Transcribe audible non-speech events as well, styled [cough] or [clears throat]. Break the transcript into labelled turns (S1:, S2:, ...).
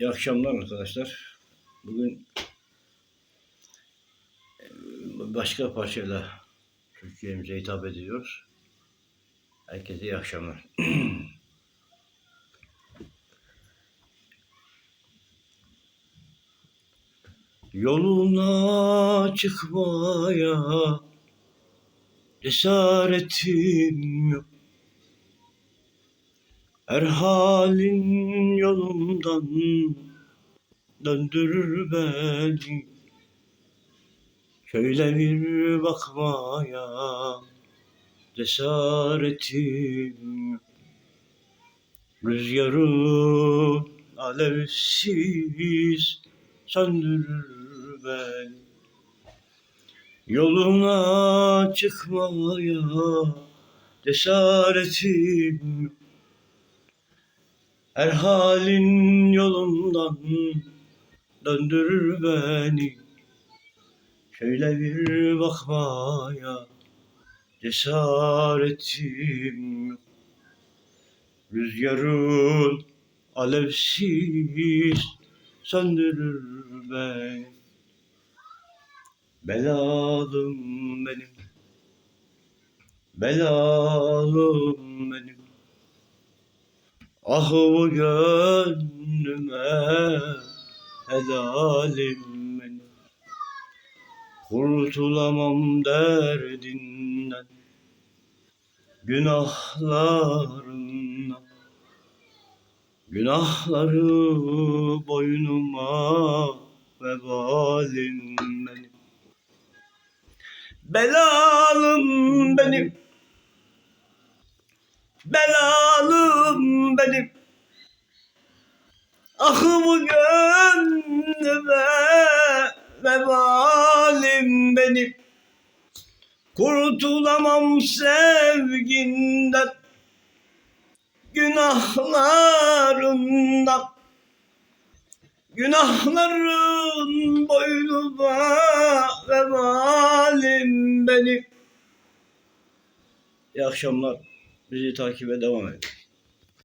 S1: İyi akşamlar arkadaşlar. Bugün e, başka parçayla Türkiye'mize hitap ediyoruz. Herkese iyi akşamlar. [clears throat] Yoluna çıkmaya cesaretim yok. Her halin yolumdan döndürür beni Şöyle bir bakmaya cesaretim yok. Rüzgarın alevsiz söndürür beni Yoluna çıkmaya cesaretim. Her halin yolumdan döndürür beni. Şöyle bir bakmaya cesaretim yok. Rüzgarın alevsiz söndürür beni. Belalım benim Belalım benim Ah bu gönlüme helalim benim. Kurtulamam derdinden Günahlarından. Günahları boynuma vebalim benim. Belalım benim. Belalım benim Ah bu gönlüme vebalim benim Kurtulamam sevginden Günahlarından Günahların boynuma vebalim benim İyi akşamlar. Bizi takibe devam edin.